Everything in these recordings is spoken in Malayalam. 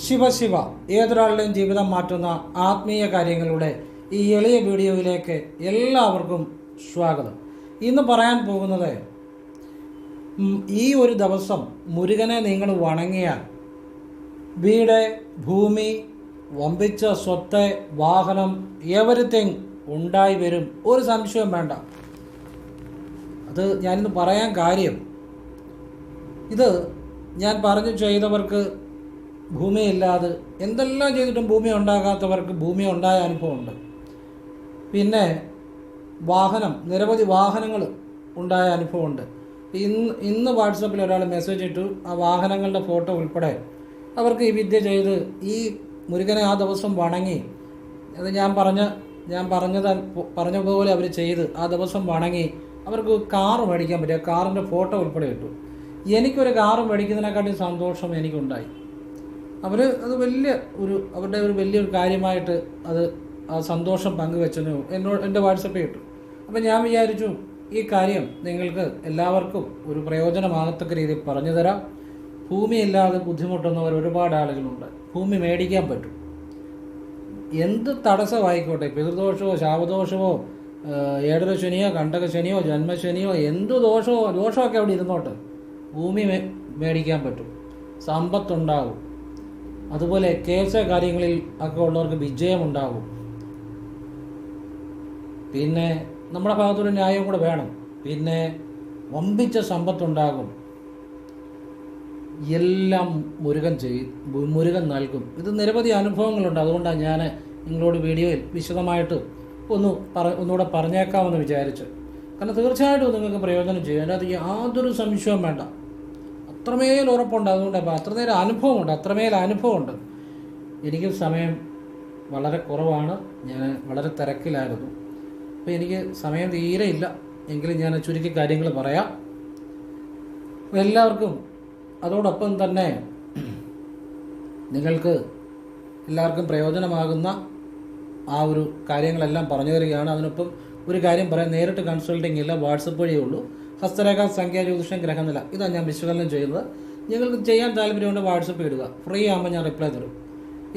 ശിവശിവ ഏതൊരാളുടെയും ജീവിതം മാറ്റുന്ന ആത്മീയ കാര്യങ്ങളുടെ ഈ എളിയ വീഡിയോയിലേക്ക് എല്ലാവർക്കും സ്വാഗതം. ഇന്ന് പറയാൻ പോകുന്നത് ഈ ഒരു ദിവസം മുരുകനെ നിങ്ങൾ വണങ്ങിയാൽ വീട് ഭൂമി വമ്പിച്ച സ്വത്ത് വാഹനം എവരിത്തിങ് ഉണ്ടായി വരും. ഒരു സംശയം വേണ്ട. അത് ഞാനിന്ന് പറയാൻ കാര്യം ഇത് ഞാൻ പറഞ്ഞു ചെയ്തവർക്ക് ഭൂമിയില്ലാതെ എന്തെല്ലാം ചെയ്തിട്ടും ഭൂമി ഉണ്ടാകാത്തവർക്ക് ഭൂമി ഉണ്ടായ അനുഭവമുണ്ട്. പിന്നെ വാഹനം നിരവധി വാഹനങ്ങൾ ഉണ്ടായ അനുഭവമുണ്ട്. ഇന്ന് ഇന്ന് വാട്സപ്പിൽ ഒരാൾ മെസ്സേജ് ഇട്ടു ആ വാഹനങ്ങളുടെ ഫോട്ടോ ഉൾപ്പെടെ. അവർക്ക് ഈ വിദ്യ ചെയ്ത് ഈ മുരുകനെ ആ ദിവസം വണങ്ങി. അത് ഞാൻ പറഞ്ഞ ഞാൻ പറഞ്ഞത് പറഞ്ഞ പോലെ അവർ ചെയ്ത് ആ ദിവസം വണങ്ങി. അവർക്ക് കാറ് മേടിക്കാൻ പറ്റിയ കാറിന്റെ ഫോട്ടോ ഉൾപ്പെടെ ഇട്ടു. എനിക്കൊരു കാറ് മേടിക്കുന്നതിനെക്കാട്ടി സന്തോഷം എനിക്കുണ്ടായി. അവർ അത് വലിയ ഒരു അവരുടെ ഒരു വലിയൊരു കാര്യമായിട്ട് അത് ആ സന്തോഷം പങ്കുവെച്ചതിനു എന്നോ എന്റെ വാട്സപ്പിൽ ഇട്ടു അപ്പം ഞാൻ വിചാരിച്ചു ഈ കാര്യം നിങ്ങൾക്ക് എല്ലാവർക്കും ഒരു പ്രയോജനമാകത്തക്ക രീതിയിൽ പറഞ്ഞു തരാം. ഭൂമിയില്ലാതെ ബുദ്ധിമുട്ടുന്നവർ ഒരുപാട് ആളുകളുണ്ട്. ഭൂമി മേടിക്കാൻ പറ്റും. എന്ത് തടസ്സമായിക്കോട്ടെ? പിതൃദോഷമോ ശാപദോഷമോ ഏടര ശനിയോ കണ്ടക ശനിയോ ജന്മശനിയോ എന്ത് ദോഷമോ ദോഷമൊക്കെ അവിടെ ഇരുന്നോട്ടെ. ഭൂമി മേടിക്കാൻ പറ്റും. സമ്പത്തുണ്ടാകും. അതുപോലെ കേസ കാര്യങ്ങളിൽ ഒക്കെ ഉള്ളവർക്ക് വിജയമുണ്ടാകും. പിന്നെ നമ്മുടെ ഭാഗത്തൊരു ന്യായം കൂടെ വേണം. പിന്നെ വമ്പിച്ച സമ്പത്തുണ്ടാകും. എല്ലാം മുരുകൻ ചെയ്യും മുരുകൻ നൽകും. ഇത് നിരവധി അനുഭവങ്ങളുണ്ട്. അതുകൊണ്ടാണ് ഞാൻ നിങ്ങളോട് വീഡിയോയിൽ വിശദമായിട്ട് ഒന്ന് പറ ഒന്നുകൂടെ പറഞ്ഞേക്കാമെന്ന് വിചാരിച്ച് കാരണം തീർച്ചയായിട്ടും നിങ്ങൾക്ക് പ്രയോജനം ചെയ്യും. അതിനകത്ത് യാതൊരു സംശയവും വേണ്ട. അത്രമേൽ ഉറപ്പുണ്ട്. അതുകൊണ്ട് അപ്പോൾ അത്രനേരം അനുഭവമുണ്ട്. അത്രമേൽ അനുഭവമുണ്ട്. എനിക്ക് സമയം വളരെ കുറവാണ്. ഞാൻ വളരെ തിരക്കിലായിരുന്നു. അപ്പോൾ എനിക്ക് സമയം തീരെ ഇല്ല. എങ്കിലും ഞാൻ ചുരുക്കി കാര്യങ്ങൾ പറയാം. എല്ലാവർക്കും അതോടൊപ്പം തന്നെ നിങ്ങൾക്ക് എല്ലാവർക്കും പ്രയോജനമാകുന്ന ആ ഒരു കാര്യങ്ങളെല്ലാം പറഞ്ഞു തരികയാണ്. അതിനൊപ്പം ഒരു കാര്യം പറയാം. നേരിട്ട് കൺസൾട്ടിങ് ഇല്ല. വാട്സപ്പ് വഴിയേ ഉള്ളൂ. ഹസ്തരേഖ സംഖ്യ ജ്യോതിഷം ഗ്രഹനില. ഇതാണ് ഞാൻ വിശകലനം ചെയ്യുന്നത്. നിങ്ങൾക്ക് ചെയ്യാൻ താല്പര്യമുണ്ട് വാട്സപ്പ് ഇടുക. ഫ്രീ ആകുമ്പോൾ ഞാൻ റിപ്ലൈ തരും.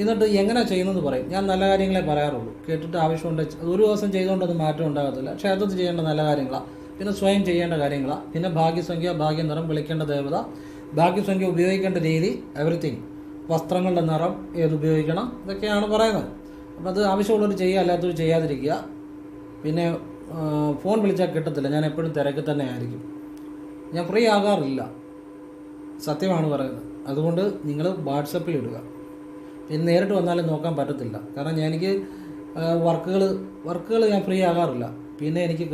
എന്നിട്ട് എങ്ങനെ ചെയ്യുന്നത് പറയും. ഞാൻ നല്ല കാര്യങ്ങളെ പറയാറുള്ളൂ. കേട്ടിട്ട് ആവശ്യമുണ്ട്. ഒരു ദിവസം ചെയ്തുകൊണ്ട് അത് മാറ്റം ഉണ്ടാകത്തില്ല. ക്ഷേത്രത്തിൽ ചെയ്യേണ്ട നല്ല കാര്യങ്ങളാണ് പിന്നെ സ്വയം ചെയ്യേണ്ട കാര്യങ്ങളാണ് പിന്നെ ഭാഗ്യസംഖ്യ ഭാഗ്യനിറം വിളിക്കേണ്ട ദേവത ഭാഗ്യസംഖ്യ ഉപയോഗിക്കേണ്ട രീതി എവറിത്തിങ് വസ്ത്രങ്ങളുടെ നിറം ഏത് ഉപയോഗിക്കണം? ഇതൊക്കെയാണ് പറയുന്നത്. അപ്പോൾ അത് ആവശ്യമുള്ളവർ ചെയ്യുക അല്ലാത്തവർ ചെയ്യാതിരിക്കുക. പിന്നെ ഫോൺ വിളിച്ചാൽ കിട്ടത്തില്ല. ഞാൻ എപ്പോഴും തിരക്ക് തന്നെ ആയിരിക്കും. ഞാൻ ഫ്രീ ആകാറില്ല. സത്യമാണ് പറയുന്നത്. അതുകൊണ്ട് നിങ്ങൾ വാട്സപ്പിൽ ഇടുക. പിന്നെ നേരിട്ട് വന്നാലും നോക്കാൻ പറ്റത്തില്ല. കാരണം ഞാൻ എനിക്ക് വർക്കുകൾ വർക്കുകൾ ഞാൻ ഫ്രീ ആകാറില്ല. പിന്നെ എനിക്ക്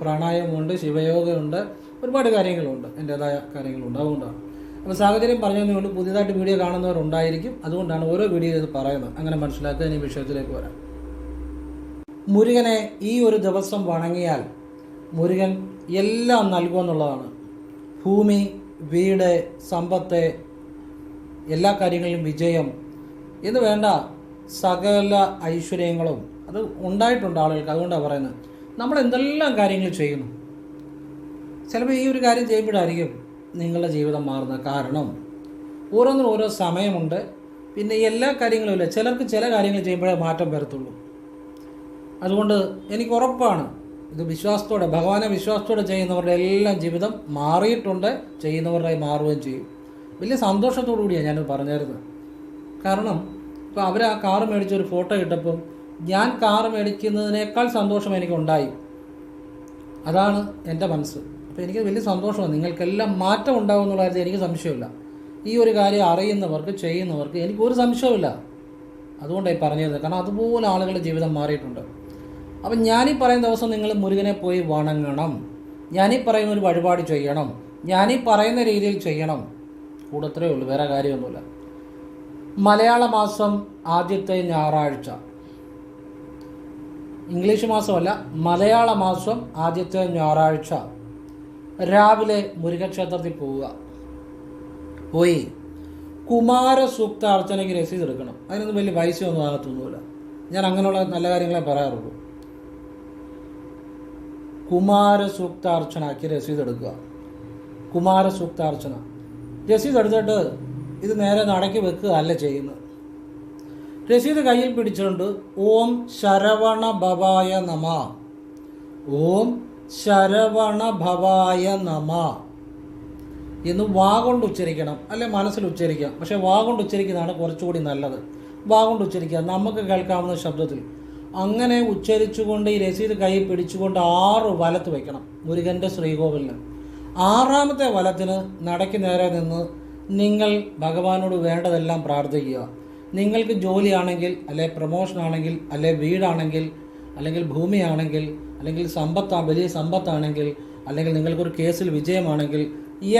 പ്രാണായാമമുണ്ട് ശിവയോഗമുണ്ട് ഒരുപാട് കാര്യങ്ങളുണ്ട്. എന്റേതായ കാര്യങ്ങളുണ്ട്. അതുകൊണ്ടാണ്. അപ്പോൾ സാഹചര്യം പറഞ്ഞതുകൊണ്ട് പുതിയതായിട്ട് വീഡിയോ കാണുന്നവരുണ്ടായിരിക്കും. അതുകൊണ്ടാണ് ഓരോ വീഡിയോ ഇത് പറയുന്നത്. അങ്ങനെ മനസ്സിലാക്കുക. ഇനി വിഷയത്തിലേക്ക് വരാം. മുരുകനെ ഈ ഒരു ദിവസം വണങ്ങിയാൽ മുരുകൻ എല്ലാം നൽകുമെന്നുള്ളതാണ് ഭൂമി വീട് സമ്പത്ത് എല്ലാ കാര്യങ്ങളിലും വിജയം. എന്ന് വേണ്ട സകല ഐശ്വര്യങ്ങളും. അത് ഉണ്ടായിട്ടുണ്ട് ആളുകൾക്ക് അതുകൊണ്ടാണ് പറയുന്നത്. നമ്മൾ എന്തെല്ലാം കാര്യങ്ങൾ ചെയ്യുന്നു? ചിലപ്പോൾ ഈ ഒരു കാര്യം ചെയ്യുമ്പോഴായിരിക്കും നിങ്ങളുടെ ജീവിതം മാറുന്നത്. കാരണം ഓരോന്നിനും ഓരോ സമയമുണ്ട്. പിന്നെ എല്ലാ കാര്യങ്ങളും ഇല്ല. ചിലർക്ക് ചില കാര്യങ്ങൾ ചെയ്യുമ്പോഴേ മാറ്റം വരത്തുള്ളൂ. അതുകൊണ്ട് എനിക്ക് ഉറപ്പാണ് ഇത് വിശ്വാസത്തോടെ ഭഗവാനെ വിശ്വാസത്തോടെ ചെയ്യുന്നവരുടെ എല്ലാം ജീവിതം മാറിയിട്ടുണ്ട് ചെയ്യുന്നവരുടെ മാറുകയും ചെയ്യും. വലിയ സന്തോഷത്തോടു കൂടിയാണ് ഞാനത് പറഞ്ഞിരുന്നത്. കാരണം ഇപ്പോൾ അവർ ആ കാറ് മേടിച്ച ഒരു ഫോട്ടോ ഇട്ടപ്പം ഞാൻ കാറ് മേടിക്കുന്നതിനേക്കാൾ സന്തോഷം എനിക്കുണ്ടായി. അതാണ് എന്റെ മനസ്സ്. അപ്പോൾ എനിക്ക് വലിയ സന്തോഷമാണ്. നിങ്ങൾക്കെല്ലാം മാറ്റം ഉണ്ടാവും എന്നുള്ള കാര്യത്തിൽ എനിക്ക് സംശയമില്ല. ഈ ഒരു കാര്യം അറിയുന്നവർക്ക് ചെയ്യുന്നവർക്ക് എനിക്കൊരു അതുകൊണ്ടാണ് അതുകൊണ്ടായി പറഞ്ഞത് കാരണം അതുപോലെ ആളുകളുടെ ജീവിതം മാറിയിട്ടുണ്ട്. അപ്പം ഞാനീ പറയുന്ന ദിവസം നിങ്ങൾ മുരുകനെ പോയി വണങ്ങണം. ഞാനീ പറയുന്ന ഒരു വഴിപാട് ചെയ്യണം. ഞാനീ പറയുന്ന രീതിയിൽ ചെയ്യണം. കൂടത്രേ ഉള്ളൂ വേറെ കാര്യമൊന്നുമില്ല. മലയാള മാസം ആദ്യത്തെ ഞായറാഴ്ച. ഇംഗ്ലീഷ് മാസമല്ല മലയാള മാസം ആദ്യത്തെ ഞായറാഴ്ച. രാവിലെ മുരുകക്ഷേത്രത്തിൽ പോവുക. പോയി കുമാര സൂക്ത അർച്ചനയ്ക്ക് രസീത് എടുക്കണം. അതിനൊന്നും വലിയ പൈസയൊന്നും ആകത്തൊന്നുമില്ല ഞാൻ അങ്ങനെയുള്ള നല്ല കാര്യങ്ങളെ പറയാറുള്ളൂ. കുമാര സൂക്താർച്ചനയ്ക്ക് രസീത് എടുക്കുക. കുമാര സൂക്താർച്ചന രസീത് എടുത്തിട്ട് ഇത് നേരെ നടക്കി വെക്കുക അല്ല ചെയ്യുന്നത്. രസീത് കയ്യിൽ പിടിച്ചുകൊണ്ട് ഓം ശരവണ ഭവായ നമ. ഓം ശരവണ ഭവായ നമ. എന്ന് വാ കൊണ്ട് ഉച്ചരിക്കണം. അല്ലെ മനസ്സിൽ ഉച്ചരിക്കാം പക്ഷേ വാ കൊണ്ട് ഉച്ചരിക്കുന്നതാണ് കുറച്ചുകൂടി നല്ലത്. വാ കൊണ്ട് ഉച്ചരിക്കുക. നമുക്ക് കേൾക്കാവുന്ന ശബ്ദത്തിൽ. അങ്ങനെ ഉച്ചരിച്ചുകൊണ്ട് ഈ രസീത് കൈ പിടിച്ചുകൊണ്ട് ആറ് വലത്ത് വയ്ക്കണം മുരുകന്റെ ശ്രീകോവിലിന്. ആറാമത്തെ വലത്തിന് നടയ്ക്ക് നേരെ നിന്ന് നിങ്ങൾ ഭഗവാനോട് വേണ്ടതെല്ലാം പ്രാർത്ഥിക്കുക. നിങ്ങൾക്ക് ജോലിയാണെങ്കിൽ അല്ലെ പ്രൊമോഷൻ ആണെങ്കിൽ അല്ലെ വീടാണെങ്കിൽ അല്ലെങ്കിൽ ഭൂമിയാണെങ്കിൽ അല്ലെങ്കിൽ സമ്പത്താ വലിയ സമ്പത്താണെങ്കിൽ അല്ലെങ്കിൽ നിങ്ങൾക്കൊരു കേസിൽ വിജയമാണെങ്കിൽ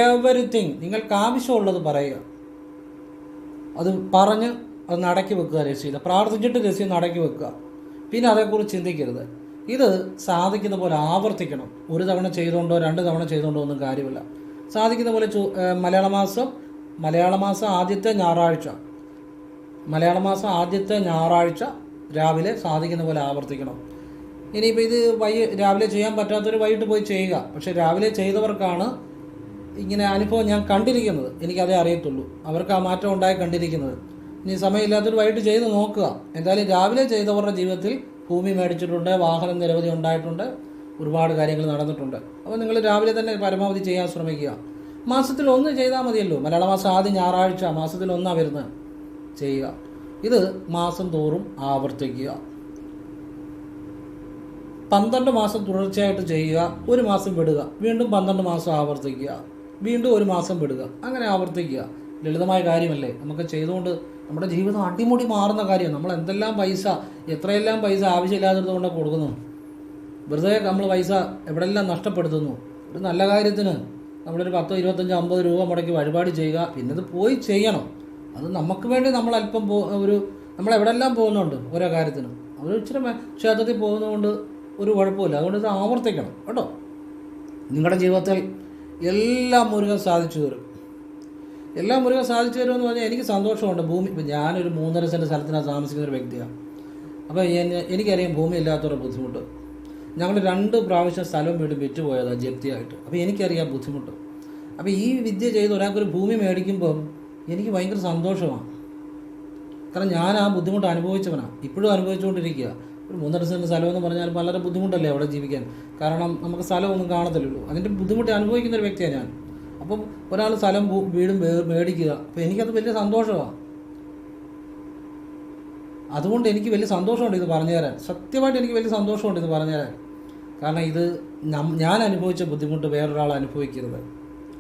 എവറിത്തിങ് നിങ്ങൾക്ക് ആവശ്യമുള്ളത് പറയുക. അത് പറഞ്ഞ് അത് നടക്കി വെക്കുക രസീത്. പ്രാർത്ഥിച്ചിട്ട് രസീത് നടക്കി വെക്കുക. പിന്നെ അതേക്കുറിച്ച് ചിന്തിക്കരുത്. ഇത് സാധിക്കുന്ന പോലെ ആവർത്തിക്കണം. ഒരു തവണ ചെയ്തുകൊണ്ടോ രണ്ട് തവണ ചെയ്തുകൊണ്ടോ ഒന്നും കാര്യമില്ല. സാധിക്കുന്ന പോലെ ചു- മലയാള മാസം മലയാള മാസം ആദ്യത്തെ ഞായറാഴ്ച. മലയാള മാസം ആദ്യത്തെ ഞായറാഴ്ച രാവിലെ സാധിക്കുന്ന പോലെ ആവർത്തിക്കണം. ഇനിയിപ്പോൾ ഇത് വൈ രാവിലെ ചെയ്യാൻ പറ്റാത്തൊരു വൈകിട്ട് പോയി ചെയ്യുക. പക്ഷേ രാവിലെ ചെയ്തവർക്കാണ് ഇങ്ങനെ അനുഭവം ഞാൻ കണ്ടിരിക്കുന്നത്. എനിക്കതേ അറിയത്തുള്ളൂ. അവർക്ക് ആ മാറ്റം ഉണ്ടായി കണ്ടിരിക്കുന്നത്. ഇനി സമയമില്ലാത്തൊരു വൈകിട്ട് ചെയ്ത് നോക്കുക. എന്തായാലും രാവിലെ ചെയ്തവരുടെ ജീവിതത്തിൽ ഭൂമി മേടിച്ചിട്ടുണ്ട് വാഹനം നിരവധി ഉണ്ടായിട്ടുണ്ട് ഒരുപാട് കാര്യങ്ങൾ നടന്നിട്ടുണ്ട്. അപ്പോൾ നിങ്ങൾ രാവിലെ തന്നെ പരമാവധി ചെയ്യാൻ ശ്രമിക്കുക. മാസത്തിൽ ഒന്ന് ചെയ്താൽ മതിയല്ലോ. മലയാള മാസം ആദ്യം ഞായറാഴ്ച മാസത്തിൽ ഒന്നാണ് വരുന്നത്. ചെയ്യുക. ഇത് മാസം തോറും ആവർത്തിക്കുക. പന്ത്രണ്ട് മാസം തുടർച്ചയായിട്ട് ചെയ്യുക. ഒരു മാസം വിടുക. വീണ്ടും പന്ത്രണ്ട് മാസം ആവർത്തിക്കുക. വീണ്ടും ഒരു മാസം വിടുക. അങ്ങനെ ആവർത്തിക്കുക. ലളിതമായ കാര്യമല്ലേ? നമുക്ക് ചെയ്തുകൊണ്ട് നമ്മുടെ ജീവിതം അടിമുടി മാറുന്ന കാര്യം. നമ്മൾ എന്തെല്ലാം പൈസ എത്രയെല്ലാം പൈസ ആവശ്യമില്ലാത്തത് കൊണ്ട് കൊടുക്കുന്നു? വെറുതെ നമ്മൾ പൈസ എവിടെല്ലാം നഷ്ടപ്പെടുത്തുന്നു? ഒരു നല്ല കാര്യത്തിന് നമ്മളൊരു പത്തോ ഇരുപത്തഞ്ചോ അമ്പത് രൂപ മുടക്കി വഴിപാട് ചെയ്യുക. പിന്നെ അത് പോയി ചെയ്യണം. അത് നമുക്ക് വേണ്ടി നമ്മൾ അല്പം പോ ഒരു നമ്മൾ എവിടെല്ലാം പോകുന്നുണ്ട് ഓരോ കാര്യത്തിനും. അവർ ഇച്ചിരി ക്ഷേത്രത്തിൽ പോകുന്നതുകൊണ്ട് ഒരു കുഴപ്പമില്ല. അതുകൊണ്ട് ഇത് ആവർത്തിക്കണം. കേട്ടോ? നിങ്ങളുടെ ജീവിതത്തിൽ എല്ലാം മുരുകൻ സാധിച്ചു തരും. എല്ലാം മുരുകൻ സാധിച്ചു തരുമെന്ന് പറഞ്ഞാൽ എനിക്ക് സന്തോഷമുണ്ട്. ഭൂമി ഇപ്പം ഞാനൊരു മൂന്നര സെന്റ് സ്ഥലത്തിനാണ് താമസിക്കുന്ന ഒരു വ്യക്തിയാണ്. അപ്പോൾ എനിക്കറിയാം ഭൂമി ഇല്ലാത്തവരുടെ ബുദ്ധിമുട്ട്. ഞങ്ങൾ രണ്ട് പ്രാവശ്യം സ്ഥലം വീടും വിറ്റുപോയതാണ് ജപ്തിയായിട്ട്. അപ്പോൾ എനിക്കറിയാം ബുദ്ധിമുട്ട്. അപ്പോൾ ഈ വിദ്യ ചെയ്ത് ഒരാൾക്കൊരു ഭൂമി മേടിക്കുമ്പം എനിക്ക് ഭയങ്കര സന്തോഷമാണ്. കാരണം ഞാൻ ആ ബുദ്ധിമുട്ട് അനുഭവിച്ചവനാണ് ഇപ്പോഴും അനുഭവിച്ചുകൊണ്ടിരിക്കുക. ഒരു മൂന്നര സെന്റ് സ്ഥലം എന്ന് പറഞ്ഞാൽ വളരെ ബുദ്ധിമുട്ടല്ലേ അവിടെ ജീവിക്കാൻ? കാരണം നമുക്ക് സ്ഥലമൊന്നും കാണത്തില്ലല്ലോ. അതിന്റെ ബുദ്ധിമുട്ട് അനുഭവിക്കുന്ന ഒരു വ്യക്തിയാണ് ഞാൻ. അപ്പം ഒരാൾ സ്ഥലം വീടും മേടിക്കുക. അപ്പം എനിക്കത് വലിയ സന്തോഷമാണ് അതുകൊണ്ട് എനിക്ക് വലിയ സന്തോഷമുണ്ട് ഇത് പറഞ്ഞു തരാൻ. സത്യമായിട്ട് എനിക്ക് വലിയ സന്തോഷമുണ്ട് ഇത് പറഞ്ഞു തരാൻ. കാരണം ഇത് ഞാൻ അനുഭവിച്ച ബുദ്ധിമുട്ട് വേറൊരാൾ അനുഭവിക്കരുത്.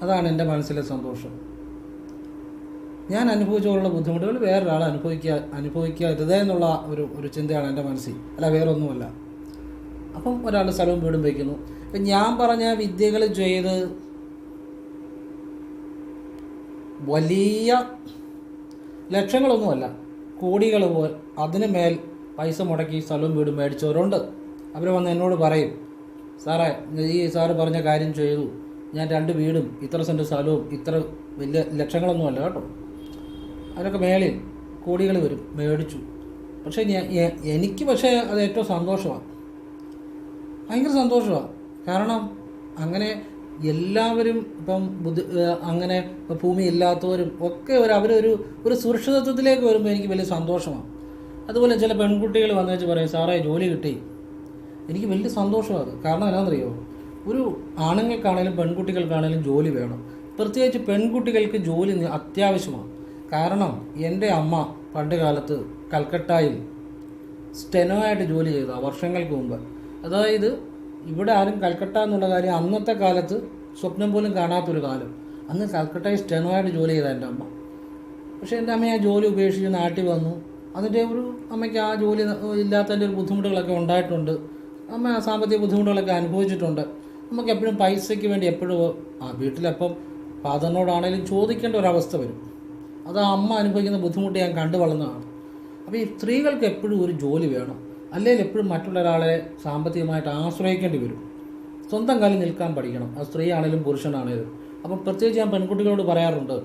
അതാണ് എന്റെ മനസ്സിലെ സന്തോഷം. ഞാൻ അനുഭവിച്ചുള്ള ബുദ്ധിമുട്ടുകൾ വേറൊരാൾ അനുഭവിക്കുക അനുഭവിക്കരുത് എന്നുള്ള ഒരു ഒരു ചിന്തയാണ് എന്റെ മനസ്സിൽ. അല്ല വേറൊന്നുമല്ല. അപ്പം ഒരാൾ സ്ഥലവും വീടും വയ്ക്കുന്നു. ഞാൻ പറഞ്ഞ വിദ്യകൾ ചെയ്ത് വലിയ ലക്ഷങ്ങളൊന്നുമല്ല. കോടികൾ പോൽ അതിന് മേൽ പൈസ മുടക്കി സ്ഥലവും വീടും മേടിച്ചവരുണ്ട്. അവർ വന്ന് എന്നോട് പറയും സാറേ ഈ സാറ് പറഞ്ഞ കാര്യം ചെയ്തു. ഞാൻ രണ്ട് വീടും ഇത്ര സെന്റ് സ്ഥലവും ഇത്ര വലിയ ലക്ഷങ്ങളൊന്നുമല്ല കേട്ടോ. അതിനൊക്കെ മേളിൽ കോടികൾ വരും മേടിച്ചു. പക്ഷേ ഞാൻ എനിക്ക് പക്ഷേ അത് ഏറ്റവും സന്തോഷമാണ്. ഭയങ്കര സന്തോഷമാണ്. കാരണം അങ്ങനെ എല്ലാവരും ഇപ്പം ബുദ്ധി അങ്ങനെ ഭൂമി ഇല്ലാത്തവരും ഒക്കെ ഒരു അവരൊരു ഒരു സുരക്ഷിതത്വത്തിലേക്ക് വരുമ്പോൾ എനിക്ക് വലിയ സന്തോഷമാണ്. അതുപോലെ ചില പെൺകുട്ടികൾ വന്നു വെച്ച് പറയും സാറേ ജോലി കിട്ടി. എനിക്ക് വലിയ സന്തോഷമാണ് കാരണം എന്താണെന്നറിയോ ഒരു ആണുങ്ങൾക്കാണേലും പെൺകുട്ടികൾക്കാണേലും ജോലി വേണം. പ്രത്യേകിച്ച് പെൺകുട്ടികൾക്ക് ജോലി അത്യാവശ്യമാണ്. കാരണം എന്റെ അമ്മ പണ്ട് കാലത്ത് കൽക്കട്ടയിൽ സ്റ്റെനോ ആയിട്ട് ജോലി ചെയ്ത വർഷങ്ങൾക്ക് മുമ്പ്. അതായത് ഇവിടെ ആരും കൽക്കട്ട എന്നുള്ള കാര്യം അന്നത്തെ കാലത്ത് സ്വപ്നം പോലും കാണാത്തൊരു കാലം. അന്ന് കൽക്കട്ടയിൽ സ്റ്റെനോ ആയിട്ട് ജോലി ചെയ്ത എന്റെ അമ്മ. പക്ഷേ എന്റെ അമ്മ ആ ജോലി ഉപേക്ഷിച്ച് നാട്ടിൽ വന്നു. അതിന്റെ ഒരു അമ്മയ്ക്ക് ആ ജോലി ഇല്ലാത്തതിന്റെ ഒരു ബുദ്ധിമുട്ടുകളൊക്കെ ഉണ്ടായിട്ടുണ്ട്. അമ്മ ആ സാമ്പത്തിക ബുദ്ധിമുട്ടുകളൊക്കെ അനുഭവിച്ചിട്ടുണ്ട്. നമുക്ക് എപ്പോഴും പൈസയ്ക്ക് വേണ്ടി എപ്പോഴും ആ വീട്ടിലപ്പം ഫാദറിനോടാണേലും ചോദിക്കേണ്ട ഒരവസ്ഥ വരും. അത് ആ അമ്മ അനുഭവിക്കുന്ന ബുദ്ധിമുട്ട് ഞാൻ കണ്ടു വളർന്നതാണ് അപ്പോൾ ഈ സ്ത്രീകൾക്ക് എപ്പോഴും ഒരു ജോലി വേണം. അല്ലെങ്കിൽ എപ്പോഴും മറ്റുള്ള ഒരാളെ സാമ്പത്തികമായിട്ട് ആശ്രയിക്കേണ്ടി വരും. സ്വന്തം കാലിൽ നിൽക്കാൻ പഠിക്കണം. അത് സ്ത്രീ ആണെങ്കിലും പുരുഷനാണേലും. അപ്പം പ്രത്യേകിച്ച് ഞാൻ പെൺകുട്ടികളോട് പറയാറുണ്ട്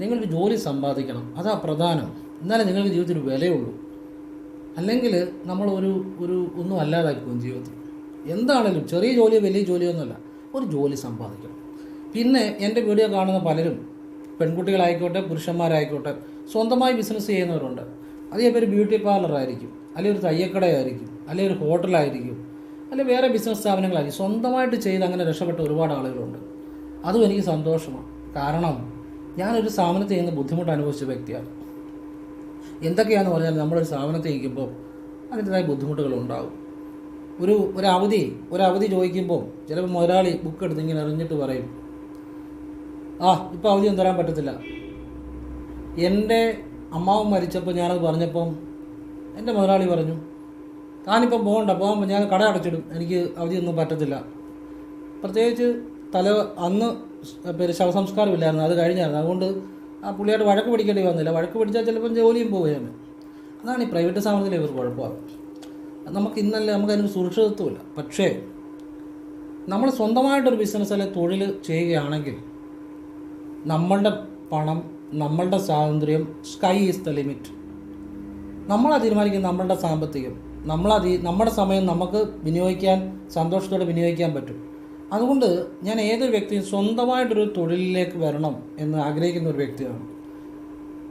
നിങ്ങൾക്ക് ജോലി സമ്പാദിക്കണം. അതാ പ്രധാനം. എന്നാലേ നിങ്ങൾക്ക് ജീവിതത്തിൽ വിലയുള്ളൂ. അല്ലെങ്കിൽ നമ്മൾ ഒരു ഒരു ഒന്നും അല്ലാതായി പോകും ജീവിതത്തിൽ. എന്താണേലും ചെറിയ ജോലിയോ വലിയ ജോലിയോ ഒന്നുമല്ല. ഒരു ജോലി സമ്പാദിക്കണം. പിന്നെ എന്റെ വീഡിയോ കാണുന്ന പലരും പെൺകുട്ടികളായിക്കോട്ടെ പുരുഷന്മാരായിക്കോട്ടെ സ്വന്തമായി ബിസിനസ് ചെയ്യുന്നവരുണ്ട്. അതേപോലെ ബ്യൂട്ടി പാർലർ ആയിരിക്കും അല്ലെങ്കിൽ ഒരു തയ്യക്കടയായിരിക്കും അല്ലെങ്കിൽ ഒരു ഹോട്ടലായിരിക്കും അല്ലെങ്കിൽ വേറെ ബിസിനസ് സ്ഥാപനങ്ങളായിരിക്കും. സ്വന്തമായിട്ട് ചെയ്ത് അങ്ങനെ രക്ഷപ്പെട്ട ഒരുപാട് ആളുകളുണ്ട്. അതും എനിക്ക് സന്തോഷമാണ്. കാരണം ഞാനൊരു സ്ഥാപനത്തിൽ ചെയ്യുന്ന ബുദ്ധിമുട്ട് അനുഭവിച്ച വ്യക്തിയാണ്. എന്തൊക്കെയാണെന്ന് പറഞ്ഞാൽ നമ്മളൊരു സ്ഥാപനത്തിൽ ഇരിക്കുമ്പോൾ അതിന്റെതായ ബുദ്ധിമുട്ടുകൾ ഉണ്ടാകും ഒരു ഒരു അവധി ഒരു അവധി ചോദിക്കുമ്പോൾ ചിലപ്പോൾ മുതലാളി ബുക്ക് എടുത്ത് ഇങ്ങനെ എറിഞ്ഞിട്ട് പറയും ആ ഇപ്പോൾ അവധിയൊന്നും തരാൻ പറ്റത്തില്ല. എന്റെ അമ്മാവും മരിച്ചപ്പോൾ ഞാനത് പറഞ്ഞപ്പം എന്റെ മുതലാളി പറഞ്ഞു താനിപ്പം പോകണ്ട പോകുമ്പോൾ ഞാൻ കട അടച്ചിടും. എനിക്ക് അവധിയൊന്നും പറ്റത്തില്ല. പ്രത്യേകിച്ച് തല അന്ന് പേര് ശവസംസ്കാരമില്ലായിരുന്നു അത് കഴിഞ്ഞായിരുന്നു. അതുകൊണ്ട് ആ പുള്ളിയായിട്ട് വഴക്ക് പിടിക്കേണ്ടി വന്നില്ല. വഴക്ക് പിടിച്ചാൽ ചിലപ്പം ജോലിയും പോവുകയാണ്. അതാണ് ഈ പ്രൈവറ്റ് സ്ഥാപനത്തിലെ ഇവർ കുഴപ്പമാണ് നമുക്ക് ഇന്നല്ല നമുക്ക് അതിനൊരു സുരക്ഷിതത്വമില്ല. പക്ഷേ നമ്മൾ സ്വന്തമായിട്ടൊരു ബിസിനസ് അല്ലെങ്കിൽ തൊഴിൽ ചെയ്യുകയാണെങ്കിൽ നമ്മളുടെ പണം നമ്മളുടെ സ്വാതന്ത്ര്യം സ്കൈ ഈസ് ദ ലിമിറ്റ് നമ്മളാ തീരുമാനിക്കുന്നത് നമ്മളുടെ സാമ്പത്തികം. നമ്മളത് നമ്മുടെ സമയം നമുക്ക് വിനിയോഗിക്കാൻ സന്തോഷത്തോടെ വിനിയോഗിക്കാൻ പറ്റും. അതുകൊണ്ട് ഞാൻ ഏതൊരു വ്യക്തിയും സ്വന്തമായിട്ടൊരു തൊഴിലിലേക്ക് വരണം എന്ന് ആഗ്രഹിക്കുന്ന ഒരു വ്യക്തിയാണ്.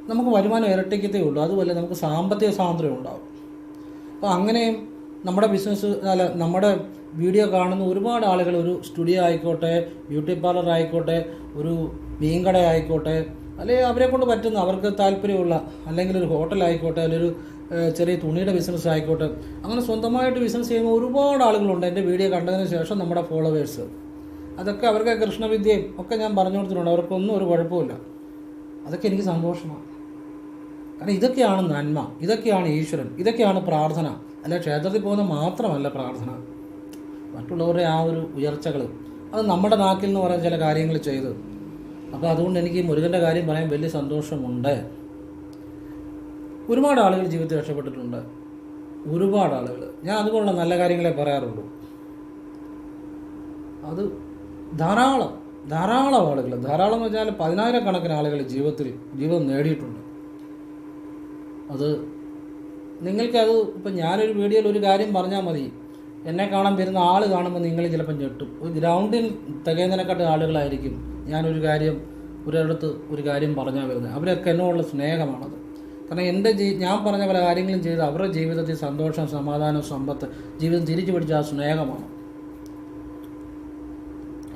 നമുക്ക് വരുമാനം ഇരട്ടിക്കത്തേ ഉള്ളൂ. അതുപോലെ നമുക്ക് സാമ്പത്തിക സ്വാതന്ത്ര്യം ഉണ്ടാവും. അപ്പോൾ അങ്ങനെയും നമ്മുടെ ബിസിനസ് അല്ല നമ്മുടെ വീഡിയോ കാണുന്ന ഒരുപാട് ആളുകൾ ഒരു സ്റ്റുഡിയോ ആയിക്കോട്ടെ ബ്യൂട്ടി പാർലർ ആയിക്കോട്ടെ ഒരു മീൻകട ആയിക്കോട്ടെ അല്ലെങ്കിൽ അവരെ കൊണ്ട് പറ്റുന്ന അവർക്ക് താല്പര്യമുള്ള അല്ലെങ്കിൽ ഒരു ഹോട്ടൽ ആയിക്കോട്ടെ അല്ലെങ്കിൽ ഒരു ചെറിയ തുണിയുടെ ബിസിനസ് ആയിക്കോട്ടെ അങ്ങനെ സ്വന്തമായിട്ട് ബിസിനസ് ചെയ്യുന്ന ഒരുപാട് ആളുകളുണ്ട്. എന്റെ വീഡിയോ കണ്ടതിന് ശേഷം നമ്മുടെ ഫോളോവേഴ്സ് അതൊക്കെ അവർക്ക് കൃഷ്ണവിദ്യയും ഒക്കെ ഞാൻ പറഞ്ഞു കൊടുത്തിട്ടുണ്ട്. അവർക്കൊന്നും ഒരു കുഴപ്പമില്ല അതൊക്കെ എനിക്ക് സന്തോഷമാണ്. കാരണം ഇതൊക്കെയാണ് നന്മ ഇതൊക്കെയാണ് ഈശ്വരൻ ഇതൊക്കെയാണ് പ്രാർത്ഥന. അല്ല ക്ഷേത്രത്തിൽ പോകുന്ന മാത്രമല്ല പ്രാർത്ഥന. മറ്റുള്ളവരുടെ ആ ഒരു ഉയർച്ചകൾ അത് നമ്മുടെ നാക്കിൽ നിന്ന് പറയുന്ന ചില കാര്യങ്ങൾ ചെയ്ത് അപ്പോൾ അതുകൊണ്ട് എനിക്ക് മുരുകന്റെ കാര്യം പറയാൻ വലിയ സന്തോഷമുണ്ട്. ഒരുപാട് ആളുകൾ ജീവിതത്തിൽ രക്ഷപ്പെട്ടിട്ടുണ്ട്. ഒരുപാട് ആളുകൾ ഞാൻ അതുപോലുള്ള നല്ല കാര്യങ്ങളെ പറയാറുള്ളൂ. അത് ധാരാളം ധാരാളം ആളുകൾ ധാരാളം എന്ന് വെച്ചാൽ പതിനായിരക്കണക്കിന് ആളുകൾ ജീവിതത്തിൽ ജീവിതം നേടിയിട്ടുണ്ട്. അത് നിങ്ങൾക്കത് ഇപ്പം ഞാനൊരു വീഡിയോയിൽ ഒരു കാര്യം പറഞ്ഞാൽ മതി. എന്നെ കാണാൻ വരുന്ന ആൾ കാണുമ്പോൾ നിങ്ങൾ ചിലപ്പം ഞെട്ടും. ഗ്രൗണ്ടിൽ തികയുന്നതിനെക്കാട്ട് ആളുകളായിരിക്കും. ഞാനൊരു കാര്യം ഒരിടത്ത് ഒരു കാര്യം പറഞ്ഞാൽ വരുന്നത് അവരൊക്കെ എന്നോടുള്ള സ്നേഹമാണത്. കാരണം എന്റെ ജീ ഞാൻ പറഞ്ഞ പല കാര്യങ്ങളും ചെയ്ത് അവരുടെ ജീവിതത്തിൽ സന്തോഷം സമാധാനം സമ്പത്ത് ജീവിതം തിരിച്ചു പിടിച്ച ആ സ്നേഹമാണ്.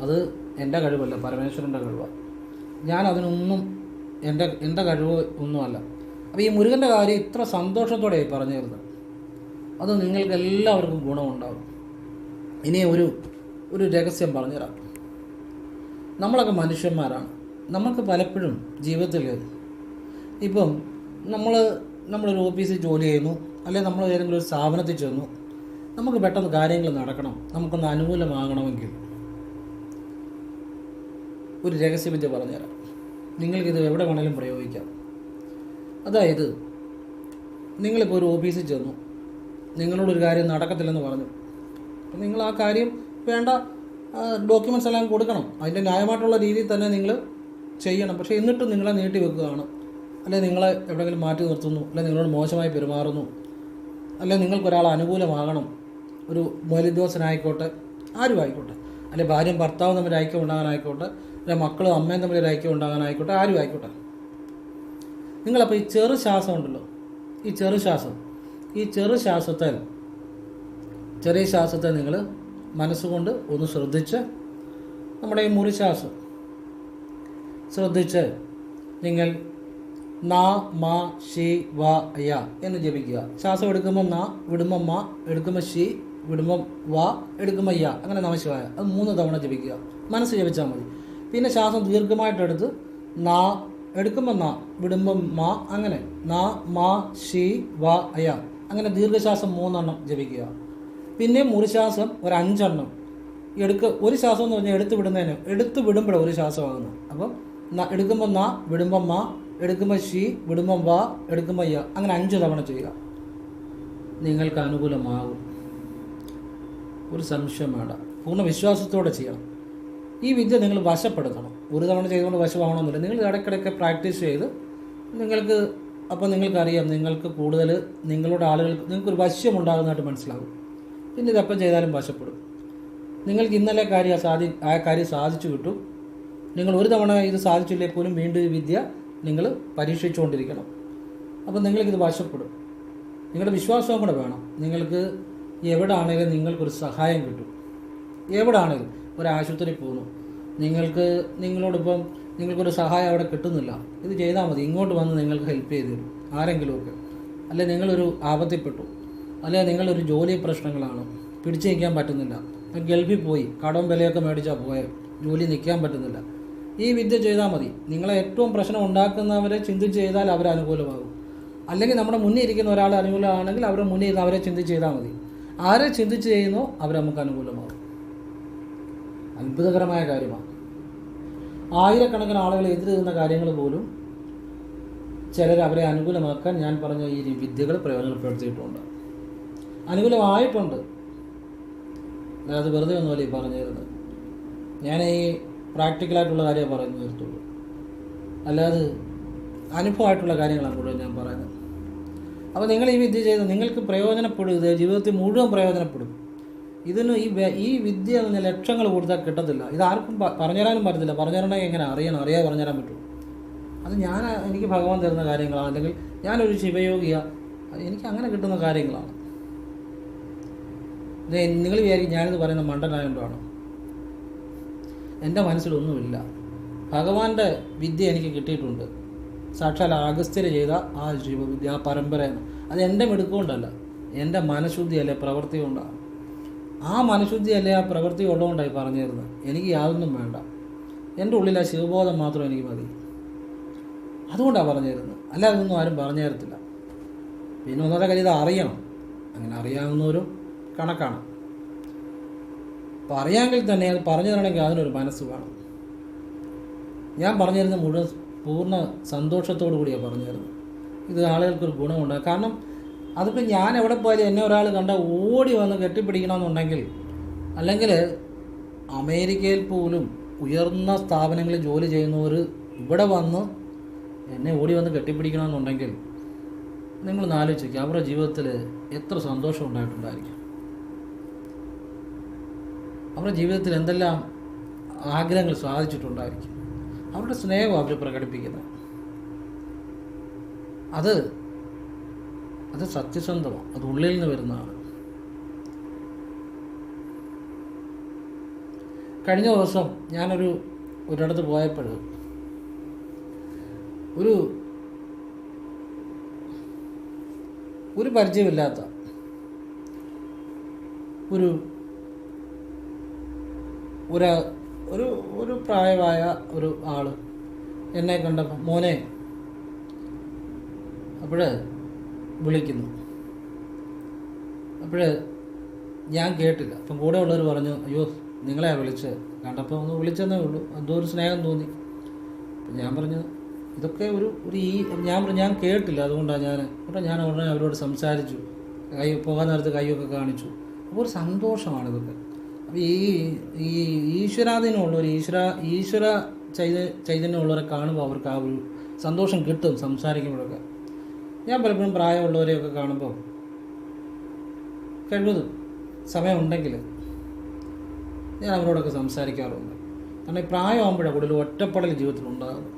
അത് എന്റെ കഴിവല്ല പരമേശ്വരന്റെ കഴിവാണ് ഞാൻ അതിനൊന്നും എന്റെ എന്റെ കഴിവ് ഒന്നുമല്ല. അപ്പോൾ ഈ മുരുകന്റെ കാര്യം ഇത്ര സന്തോഷത്തോടെ പറഞ്ഞു തരുന്നത്. അത് നിങ്ങൾക്ക് എല്ലാവർക്കും ഗുണമുണ്ടാകും ഇനി ഒരു ഒരു രഹസ്യം പറഞ്ഞുതരാം. നമ്മളൊക്കെ മനുഷ്യന്മാരാണ്. നമുക്ക് പലപ്പോഴും ജീവിതത്തിൽ ഇപ്പം നമ്മൾ നമ്മളൊരു ഓഫീസിൽ ജോലി ചെയ്യുന്നു അല്ലെങ്കിൽ നമ്മൾ ഏതെങ്കിലും ഒരു സ്ഥാപനത്തിൽ ചെന്നു നമുക്ക് പെട്ടെന്ന് കാര്യങ്ങൾ നടക്കണം നമുക്കൊന്ന് അനുകൂലമാകണമെങ്കിൽ ഒരു രഹസ്യവിദ്യ പറഞ്ഞുതരാം. നിങ്ങൾക്കിത് എവിടെ വേണമെങ്കിലും പ്രയോഗിക്കാം. അതായത് നിങ്ങളിപ്പോൾ ഒരു ഓഫീസിൽ ചെന്നു നിങ്ങളോടൊരു കാര്യം നടക്കത്തില്ലെന്ന് പറഞ്ഞു. അപ്പം നിങ്ങൾ ആ കാര്യം വേണ്ട ഡോക്യുമെന്റ്സ് എല്ലാം കൊടുക്കണം. അതിന്റെ ന്യായമായിട്ടുള്ള രീതിയിൽ തന്നെ നിങ്ങൾ ചെയ്യണം. പക്ഷേ എന്നിട്ടും നിങ്ങളെ നീട്ടി വെക്കുകയാണ്. അല്ലെങ്കിൽ നിങ്ങളെ എവിടെയെങ്കിലും മാറ്റി നിർത്തുന്നു. അല്ലെങ്കിൽ നിങ്ങളോട് മോശമായി പെരുമാറുന്നു. അല്ലെങ്കിൽ നിങ്ങൾക്കൊരാൾ അനുകൂലമാകണം. ഒരു മൂല്യദ്വാസനായിക്കോട്ടെ ആരും ആയിക്കോട്ടെ. അല്ലെങ്കിൽ ഭാര്യയും ഭർത്താവും തമ്മിൽ ഐക്യം ഉണ്ടാകാനായിക്കോട്ടെ അല്ലെ മക്കളും അമ്മയും തമ്മിൽ ഒരു ഐക്യം ഉണ്ടാകാനായിക്കോട്ടെ ആരും ആയിക്കോട്ടെ. നിങ്ങളപ്പോൾ ഈ ചെറു ശ്വാസം ഉണ്ടല്ലോ. ഈ ചെറു ശ്വാസം. ഈ ചെറു ശ്വാസത്തെ ചെറിയ ശ്വാസത്തെ നിങ്ങൾ മനസ്സുകൊണ്ട് ഒന്ന് ശ്രദ്ധിച്ച് നമ്മുടെ ഈ മുറി ശ്വാസം ശ്രദ്ധിച്ച് നിങ്ങൾ നാ മാ ഷി വ യ എന്ന് ജപിക്കുക. ശ്വാസം എടുക്കുമ്പോൾ നാ വിടുമ്പോൾ മാ എടുക്കുമ്പോൾ ഷി വിടുമ്പോൾ വ എടുക്കുമ്പോൾ യ അങ്ങനെ നമശിവായ അത് മൂന്ന് തവണ ജപിക്കുക. മനസ്സ് ജപിച്ചാൽ മതി. പിന്നെ ശ്വാസം ദീർഘമായിട്ടെടുത്ത് നാ എടുക്കുമ്പോൾ നാ വിടുമ്പം മാ അങ്ങനെ നാ മാ ഷി വ അയ അങ്ങനെ ദീർഘശ്വാസം മൂന്നെണ്ണം ജപിക്കുക. പിന്നെ മുറിശ്വാസം ഒരു അഞ്ചെണ്ണം എടുക്ക ഒരു ശ്വാസം എന്ന് പറഞ്ഞാൽ എടുത്തു വിടുന്നതിന് എടുത്തു വിടുമ്പോഴാണ് ഒരു ശ്വാസമാകുന്നത് അപ്പം എടുക്കുമ്പോൾ ന വിടുമ്പം മ എടുക്കുമ്പോൾ ഷി വിടുമ്പം വ എടുക്കുമ്പോൾ യ അങ്ങനെ അഞ്ച് തവണ ചെയ്യുക. നിങ്ങൾക്ക് അനുകൂലമാകും. ഒരു സംശയം വേണ്ട. പൂർണ വിശ്വാസത്തോടെ ചെയ്യണം. ഈ വിദ്യ നിങ്ങൾ വശപ്പെടുത്തണം. ഒരു തവണ ചെയ്തുകൊണ്ട് വശമാവണമെന്നില്ല. നിങ്ങൾ ഇടയ്ക്കിടയ്ക്ക് പ്രാക്ടീസ് ചെയ്ത് നിങ്ങൾക്ക് അപ്പോൾ നിങ്ങൾക്കറിയാം നിങ്ങൾക്ക് കൂടുതൽ നിങ്ങളുടെ ആളുകൾക്ക് നിങ്ങൾക്കൊരു വശ്യം ഉണ്ടാകുന്നതായിട്ട് മനസ്സിലാകും. പിന്നെ ഇതെപ്പം ചെയ്താലും വശപ്പെടും. നിങ്ങൾക്ക് ഇന്നലെ കാര്യം സാധി ആ കാര്യം സാധിച്ചു കിട്ടും. നിങ്ങൾ ഒരു തവണ ഇത് സാധിച്ചില്ലേ പോലും വീണ്ടും ഈ വിദ്യ നിങ്ങൾ പരീക്ഷിച്ചുകൊണ്ടിരിക്കണം. അപ്പം നിങ്ങൾക്കിത് വശപ്പെടും. നിങ്ങളുടെ വിശ്വാസവും കൂടെ വേണം. നിങ്ങൾക്ക് എവിടെ ആണെങ്കിലും നിങ്ങൾക്കൊരു സഹായം കിട്ടും. എവിടെ ആണെങ്കിലും ഒരു ആശുപത്രി പോകുന്നു. നിങ്ങൾക്ക് നിങ്ങളോടിപ്പം നിങ്ങൾക്കൊരു സഹായം അവിടെ കിട്ടുന്നില്ല. ഇത് ചെയ്താൽ മതി. ഇങ്ങോട്ട് വന്ന് നിങ്ങൾക്ക് ഹെൽപ്പ് ചെയ്ത് തരും. ആരെങ്കിലുമൊക്കെ. അല്ലെ നിങ്ങളൊരു ആപത്തിപ്പെട്ടു. അല്ലെ നിങ്ങളൊരു ജോലി പ്രശ്നങ്ങളാണ്. പിടിച്ചു നിൽക്കാൻ പറ്റുന്നില്ല. ഗൾഫിൽ പോയി കടവും വിലയൊക്കെ മേടിച്ചാൽ പോയ ജോലി നിൽക്കാൻ പറ്റുന്നില്ല. ഈ വിദ്യ ചെയ്താൽ മതി. നിങ്ങളെ ഏറ്റവും പ്രശ്നം ഉണ്ടാക്കുന്നവരെ ചിന്തിച്ച് ചെയ്താൽ അവർ അനുകൂലമാകും. അല്ലെങ്കിൽ നമ്മുടെ മുന്നിൽ ഇരിക്കുന്ന ഒരാൾ അനുകൂലമാണെങ്കിൽ അവരെ മുന്നിൽ ഇരുന്ന് അവരെ ചിന്തിച്ച് ചെയ്താൽ മതി. ആരെ ചിന്തിച്ച് ചെയ്യുന്നോ അവർ നമുക്ക് അനുകൂലമാകും. അത്ഭുതകരമായ കാര്യമാണ്. ആയിരക്കണക്കിന് ആളുകൾ എതിര് നിന്ന കാര്യങ്ങൾ പോലും ചിലർ അവരെ അനുകൂലമാക്കാൻ ഞാൻ പറഞ്ഞ ഈ വിദ്യകൾ പ്രയോജനപ്പെടുത്തിയിട്ടുണ്ട്. അനുകൂലമായിട്ടുണ്ട്. അതായത് വെറുതെ ഒന്നും അല്ലേ പറഞ്ഞു തരുന്നത് ഞാൻ ഈ പ്രാക്ടിക്കലായിട്ടുള്ള കാര്യമേ പറഞ്ഞു നിർത്തുള്ളൂ. അല്ലാതെ അനുഭവമായിട്ടുള്ള കാര്യങ്ങളാണ് കൂടുതൽ ഞാൻ പറയുന്നത്. അപ്പോൾ നിങ്ങൾ ഈ വിദ്യ ചെയ്ത് നിങ്ങൾക്ക് പ്രയോജനപ്പെടും ജീവിതത്തിൽ മുഴുവൻ പ്രയോജനപ്പെടും. ഇതിന് ഈ ഈ വിദ്യ എന്ന ലക്ഷങ്ങൾ കൊടുത്താൽ കിട്ടത്തില്ല. ഇത് ആർക്കും പറഞ്ഞുതരാനും പറ്റത്തില്ല. പറഞ്ഞുതരണമെങ്കിൽ എങ്ങനെ അറിയണം? അറിയാതെ പറഞ്ഞുതരാൻ പറ്റും അത് ഞാൻ എനിക്ക് ഭഗവാൻ തരുന്ന കാര്യങ്ങളാണ്. അല്ലെങ്കിൽ ഞാനൊരു ശിവയോഗിയാണ് എനിക്ക് അങ്ങനെ കിട്ടുന്ന കാര്യങ്ങളാണ്. നിങ്ങൾ വിചാരിക്കും ഞാനിത് പറയുന്ന മണ്ടനായതുകൊണ്ടാണ് എന്റെ മനസ്സിലൊന്നുമില്ല. ഭഗവാന്റെ വിദ്യ എനിക്ക് കിട്ടിയിട്ടുണ്ട്. സാക്ഷാൽ അഗസ്ത്യർ ചെയ്ത ആ ജീവവിദ്യ ആ പരമ്പരയെന്ന് അത് എന്റെ മിടുക്കൊണ്ടല്ല എന്റെ മനഃശുദ്ധിയല്ലേ പ്രവൃത്തി കൊണ്ടാണ്. ആ മനഃശുദ്ധിയല്ലേ ആ പ്രവൃത്തി ഉള്ളതുകൊണ്ടായി പറഞ്ഞു തരുന്നത് എനിക്ക് യാതൊന്നും വേണ്ട. എന്റെ ഉള്ളിൽ ആ ശിവബോധം മാത്രം എനിക്ക് മതി. അതുകൊണ്ടാണ് പറഞ്ഞു തരുന്നത് അല്ലാതെ ഒന്നും ആരും പറഞ്ഞു തരത്തില്ല പിന്നെ ഒന്നാമത്തെ കാര്യം ഇത് അറിയണം. അങ്ങനെ അറിയാവുന്നവരും കണക്കാണ്. പറയാമെങ്കിൽ തന്നെ അത് പറഞ്ഞു തരണമെങ്കിൽ അതിനൊരു മനസ്സ് വേണം. ഞാൻ പറഞ്ഞു തരുന്ന മുഴുവൻ പൂർണ സന്തോഷത്തോടു കൂടിയാണ് പറഞ്ഞു തരുന്നത് ഇത് ആളുകൾക്കൊരു ഗുണമുണ്ട് കാരണം അതിപ്പോൾ ഞാൻ എവിടെ പോയാലും എന്നെ ഒരാൾ കണ്ട ഓടി വന്ന് കെട്ടിപ്പിടിക്കണമെന്നുണ്ടെങ്കിൽ അല്ലെങ്കിൽ അമേരിക്കയിൽ പോലും ഉയർന്ന സ്ഥാപനങ്ങളിൽ ജോലി ചെയ്യുന്നവർ ഇവിടെ വന്ന് എന്നെ ഓടി വന്ന് കെട്ടിപ്പിടിക്കണമെന്നുണ്ടെങ്കിൽ നിങ്ങൾ ആലോചിക്കുക അവരുടെ ജീവിതത്തിൽ എത്ര സന്തോഷം ഉണ്ടായിട്ടുണ്ടായിരിക്കും. അവരുടെ ജീവിതത്തിൽ എന്തെല്ലാം ആഗ്രഹങ്ങൾ സാധിച്ചിട്ടുണ്ടായിരിക്കും? അവരുടെ സ്നേഹം അവർ പ്രകടിപ്പിക്കുന്നത് അത് അത് സത്യസന്ധമാണ്. അത് ഉള്ളിൽ നിന്ന് വരുന്നതാണ്. കഴിഞ്ഞ ദിവസം ഞാനൊരു ഒരിടത്ത് പോയപ്പോൾ ഒരു ഒരു പരിചയമില്ലാത്ത ഒരു ഒരു ഒരു ഒരു പ്രായമായ ഒരു ആൾ എന്നെ കണ്ടപ്പോൾ മോനെ അപ്പോൾ വിളിക്കുന്നു. അപ്പോൾ ഞാൻ കേട്ടില്ല. അപ്പം കൂടെ ഉള്ളവർ പറഞ്ഞു അയ്യോ നിങ്ങളെ വിളിച്ച്? കണ്ടപ്പോൾ ഒന്ന് വിളിച്ചെന്നേ ഉള്ളൂ. എന്തോ ഒരു സ്നേഹം തോന്നി. ഞാൻ പറഞ്ഞു ഇതൊക്കെ ഒരു ഒരു ഈ ഞാൻ പറഞ്ഞു ഞാൻ കേട്ടില്ല. അതുകൊണ്ടാണ് ഞാൻ അപ്പോൾ ഞാൻ ഉടനെ അവരോട് സംസാരിച്ചു. കൈ പോകാൻ നേരത്ത് കൈയൊക്കെ കാണിച്ചു. അപ്പോൾ ഒരു സന്തോഷമാണ് ഇതൊക്കെ ഈ ഈ ഈശ്വരാധീനമുള്ളവർ ഈശ്വര ഈശ്വര ചൈത ചൈതന്യമുള്ളവരെ കാണുമ്പോൾ അവർക്ക് ആ ഒരു സന്തോഷം കിട്ടും സംസാരിക്കുമ്പോഴൊക്കെ. ഞാൻ പലപ്പോഴും പ്രായമുള്ളവരെയൊക്കെ കാണുമ്പോൾ കഴിവതും സമയമുണ്ടെങ്കിൽ ഞാൻ അവരോടൊക്കെ സംസാരിക്കാറുണ്ട്. കാരണം ഈ പ്രായമാകുമ്പോഴാണ് കൂടുതൽ ഒറ്റപ്പെടൽ ജീവിതത്തിൽ ഉണ്ടാകുന്നത്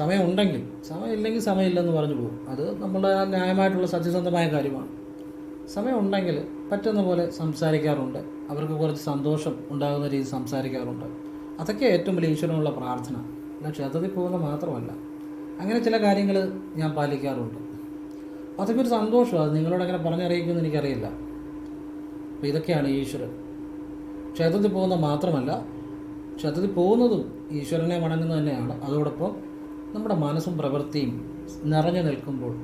സമയമുണ്ടെങ്കിൽ സമയമില്ലെങ്കിൽ സമയമില്ലെന്ന് പറഞ്ഞു പോകും. അത് നമ്മളുടെ ന്യായമായിട്ടുള്ള സത്യസന്ധമായ കാര്യമാണ്. സമയമുണ്ടെങ്കിൽ പറ്റുന്ന പോലെ സംസാരിക്കാറുണ്ട്. അവർക്ക് കുറച്ച് സന്തോഷം ഉണ്ടാകുന്ന രീതിയിൽ സംസാരിക്കാറുണ്ട്. അതൊക്കെ ഏറ്റവും വലിയ ഈശ്വരനുള്ള പ്രാർത്ഥന. എന്നാൽ ക്ഷേത്രത്തിൽ പോകുന്നത് മാത്രമല്ല. അങ്ങനെ ചില കാര്യങ്ങൾ ഞാൻ പാലിക്കാറുണ്ട്. അതൊക്കെ ഒരു സന്തോഷമാണ് അത് നിങ്ങളോട് അങ്ങനെ പറഞ്ഞറിയിക്കുമെന്ന് എനിക്കറിയില്ല. അപ്പോൾ ഇതൊക്കെയാണ് ഈശ്വരൻ. ക്ഷേത്രത്തിൽ പോകുന്നത് മാത്രമല്ല ക്ഷേത്രത്തിൽ പോകുന്നതും ഈശ്വരനെ വണങ്ങുന്നത് തന്നെയാണ്. അതോടൊപ്പം നമ്മുടെ മനസ്സും പ്രവൃത്തിയും നിറഞ്ഞു നിൽക്കുമ്പോൾ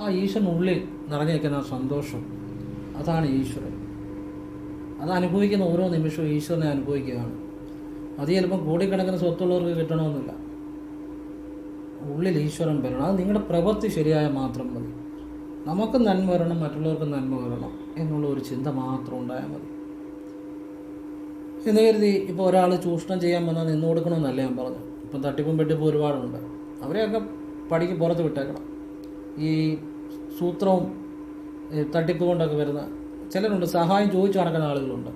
ആ ഈശ്വരനുള്ളിൽ നിറഞ്ഞു നിൽക്കുന്ന സന്തോഷം അതാണ് ഈശ്വരൻ. അത് അനുഭവിക്കുന്ന ഓരോ നിമിഷവും ഈശ്വരനെ അനുഭവിക്കുകയാണ്. അത് ചിലപ്പം കോടിക്കണക്കിന് സ്വത്തുള്ളവർക്ക് കിട്ടണമെന്നില്ല. ഉള്ളിൽ ഈശ്വരൻ വരണം. അത് നിങ്ങളുടെ പ്രവൃത്തി ശരിയായ മാത്രം മതി. നമുക്ക് നന്മ വരണം മറ്റുള്ളവർക്ക് നന്മ വരണം എന്നുള്ള ഒരു ചിന്ത മാത്രം ഉണ്ടായാൽ മതി. എന്ന് കരുതി ഇപ്പോൾ ഒരാൾ ചൂഷണം ചെയ്യാൻ വന്നാൽ നിന്ന് കൊടുക്കണമെന്നല്ല ഞാൻ പറഞ്ഞു ഇപ്പം തട്ടിപ്പും വെട്ടിപ്പും ഒരുപാടുണ്ട്. അവരെയൊക്കെ പടിക്ക് പുറത്ത് വിട്ടേക്കണം. ഈ സൂത്രവും തട്ടിപ്പ് കൊണ്ടൊക്കെ വരുന്ന ചിലരുണ്ട്. സഹായം ചോദിച്ചു നടക്കുന്ന ആളുകളുണ്ട്.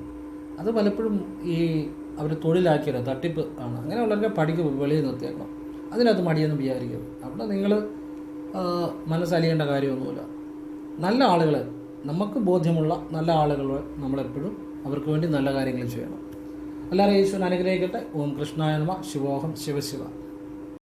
അത് പലപ്പോഴും ഈ അവർ തൊഴിലാക്കിയത് തട്ടിപ്പ് ആണ്. അങ്ങനെയുള്ളവരൊക്കെ പഠിക്കും വെളിയിൽ നിർത്തിയേക്കണം. അതിനകത്ത് മടിയൊന്നും വിചാരിക്കരുത്. അവിടെ നിങ്ങൾ മനസ്സലിയേണ്ട കാര്യമൊന്നുമില്ല. നല്ല ആളുകൾ നമുക്ക് ബോധ്യമുള്ള നല്ല ആളുകൾ നമ്മളെപ്പോഴും അവർക്ക് വേണ്ടി നല്ല കാര്യങ്ങൾ ചെയ്യണം. എല്ലാവരും ഈശ്വരൻ അനുഗ്രഹിക്കട്ടെ. ഓം കൃഷ്ണായ നമ. ശിവോഹം ശിവശിവ.